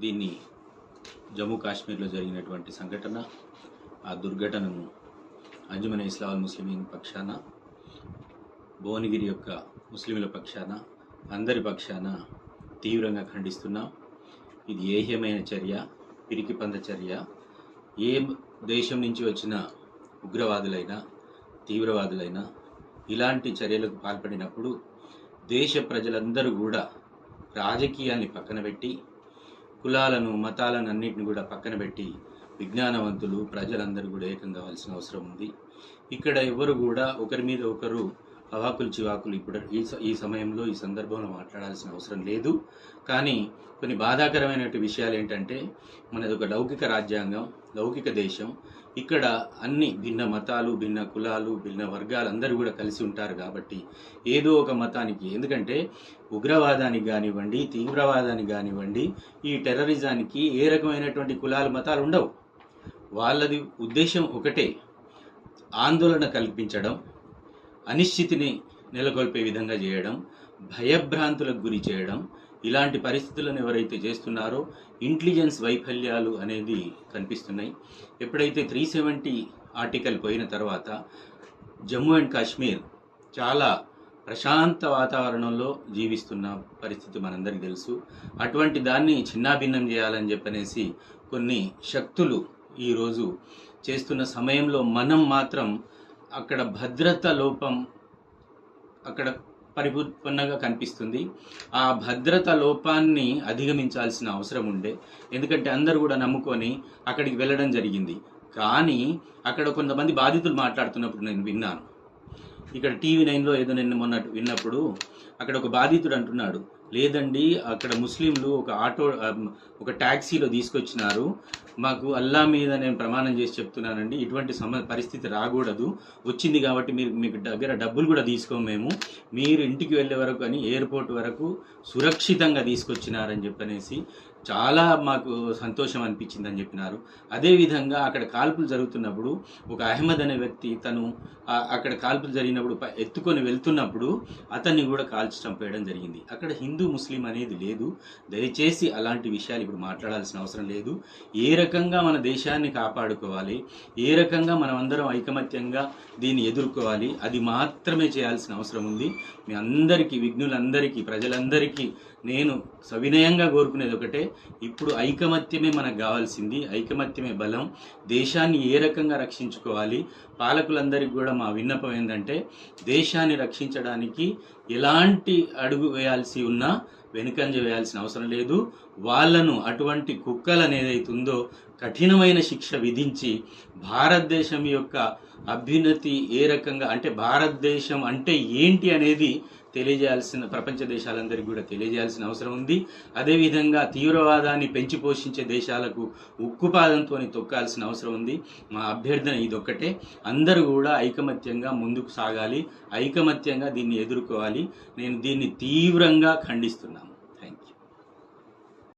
దీన్ని జమ్మూ కాశ్మీర్లో జరిగినటువంటి సంఘటన ఆ దుర్ఘటనను అంజుమన ఇస్లాం ముస్లిమీన్ పక్షాన భువనగిరి యొక్క ముస్లింల పక్షాన అందరి పక్షాన తీవ్రంగా ఖండిస్తున్నాం. ఇది ఏహ్యమైన చర్య పిరికిపంద చర్య. ఏ దేశం నుంచి వచ్చిన ఉగ్రవాదులైనా తీవ్రవాదులైనా ఇలాంటి చర్యలకు పాల్పడినప్పుడు దేశ ప్రజలందరూ కూడా రాజకీయాన్ని పక్కన పెట్టి కులాలను మతాలను అన్నింటిని కూడా పక్కన పెట్టి విజ్ఞానవంతులు ప్రజలందరూ కూడా ఏకం కావాల్సిన అవసరం ఉంది. ఇక్కడ ఎవరు కూడా ఒకరి మీద ఒకరు అవాకులు చివాకులు ఇప్పుడు ఈ ఈ సమయంలో ఈ సందర్భంలో మాట్లాడాల్సిన అవసరం లేదు. కానీ కొన్ని బాధాకరమైన విషయాలు ఏంటంటే మనది ఒక లౌకిక రాజ్యాంగం లౌకిక దేశం. ఇక్కడ అన్ని భిన్న మతాలు భిన్న కులాలు భిన్న వర్గాలు అందరూ కూడా కలిసి ఉంటారు కాబట్టి ఏదో ఒక మతానికి. ఎందుకంటే ఉగ్రవాదానికి కానివ్వండి తీవ్రవాదానికి కానివ్వండి ఈ టెర్రరిజానికి ఏ రకమైనటువంటి కులాలు మతాలు ఉండవు. వాళ్ళది ఉద్దేశం ఒకటే ఆందోళన కల్పించడం అనిశ్చితిని నెలకొల్పే విధంగా చేయడం భయభ్రాంతులకు గురి చేయడం ఇలాంటి పరిస్థితులను ఎవరైతే చేస్తున్నారో ఇంటెలిజెన్స్ వైఫల్యాలు అనేది కనిపిస్తున్నాయి. ఎప్పుడైతే త్రీ సెవెంటీ ఆర్టికల్ పోయిన తర్వాత జమ్మూ అండ్ కాశ్మీర్ చాలా ప్రశాంత వాతావరణంలో జీవిస్తున్న పరిస్థితి మనందరికీ తెలుసు. అటువంటి దాన్ని చిన్నాభిన్నం చేయాలని చెప్పనేసి కొన్ని శక్తులు ఈరోజు చేస్తున్న సమయంలో మనం మాత్రం అక్కడ భద్రత లోపం అక్కడ పరిపూర్ణంగా కనిపిస్తుంది. ఆ భద్రత లోపాన్ని అధిగమించాల్సిన అవసరం ఉండే. ఎందుకంటే అందరూ కూడా నమ్ముకొని అక్కడికి వెళ్ళడం జరిగింది. కానీ అక్కడ కొంతమంది బాధితులు మాట్లాడుతున్నప్పుడు నేను విన్నాను. ఇక్కడ టీవీ నైన్లో ఏదో నిన్న మొన్న విన్నప్పుడు అక్కడ ఒక బాధితుడు అంటున్నాడు. లేదండి అక్కడ ముస్లింలు ఒక ఆటో ఒక ట్యాక్సీలో తీసుకొచ్చినారు. మాకు అల్లా మీద నేను ప్రమాణం చేసి చెప్తున్నానండి ఇటువంటి సమ పరిస్థితి రాకూడదు. వచ్చింది కాబట్టి మీరు మీకు దగ్గర డబ్బులు కూడా తీసుకోము మేము. మీరు ఇంటికి వెళ్ళే వరకు అని ఎయిర్పోర్ట్ వరకు సురక్షితంగా తీసుకొచ్చినారని చెప్పనేసి చాలా మాకు సంతోషం అనిపించిందని చెప్పినారు. అదేవిధంగా అక్కడ కాల్పులు జరుగుతున్నప్పుడు ఒక అహ్మద్ అనే వ్యక్తి తను అక్కడ కాల్పులు జరిగినప్పుడు ఎత్తుకొని వెళ్తున్నప్పుడు అతన్ని కూడా కాల్చి చంపేయడం జరిగింది. అక్కడ హిందూ ముస్లిం అనేది లేదు. దయచేసి అలాంటి విషయాలు ఇప్పుడు మాట్లాడాల్సిన అవసరం లేదు. ఏ రకంగా మన దేశాన్ని కాపాడుకోవాలి ఏ రకంగా మనం అందరం ఐకమత్యంగా దీన్ని ఎదుర్కోవాలి అది మాత్రమే చేయాల్సిన అవసరం ఉంది. మీ అందరికీ విఘ్నులందరికీ ప్రజలందరికీ నేను సవినయంగా కోరుకునేది ఒకటే. ఇప్పుడు ఐకమత్యమే మనకు కావాల్సింది ఐకమత్యమే బలం. దేశాన్ని ఏ రకంగా రక్షించుకోవాలి? పాలకులందరికీ కూడా మా విన్నపం ఏంటంటే దేశాన్ని రక్షించడానికి ఎలాంటి అడుగు వేయాల్సి ఉన్నా వెనుకంజ వేయాల్సిన అవసరం లేదు. వాళ్ళను అటువంటి కుక్కలను ఏదైతే ఉందో కఠినమైన శిక్ష విధించి భారతదేశం యొక్క అభ్యున్నతి ఏ రకంగా అంటే భారతదేశం అంటే ఏంటి అనేది తెలియజేయాల్సిన ప్రపంచ దేశాలందరికీ కూడా తెలియజేయాల్సిన అవసరం ఉంది. అదేవిధంగా తీవ్రవాదాన్ని పెంచి పోషించే దేశాలకు ఉక్కుపాదంతో తొక్కాల్సిన అవసరం ఉంది. మా అభ్యర్థన ఇదొక్కటే. అందరూ కూడా ఐకమత్యంగా ముందుకు సాగాలి. ఐకమత్యంగా దీన్ని ఎదుర్కోవాలి. నేను దీన్ని తీవ్రంగా ఖండిస్తున్నాను.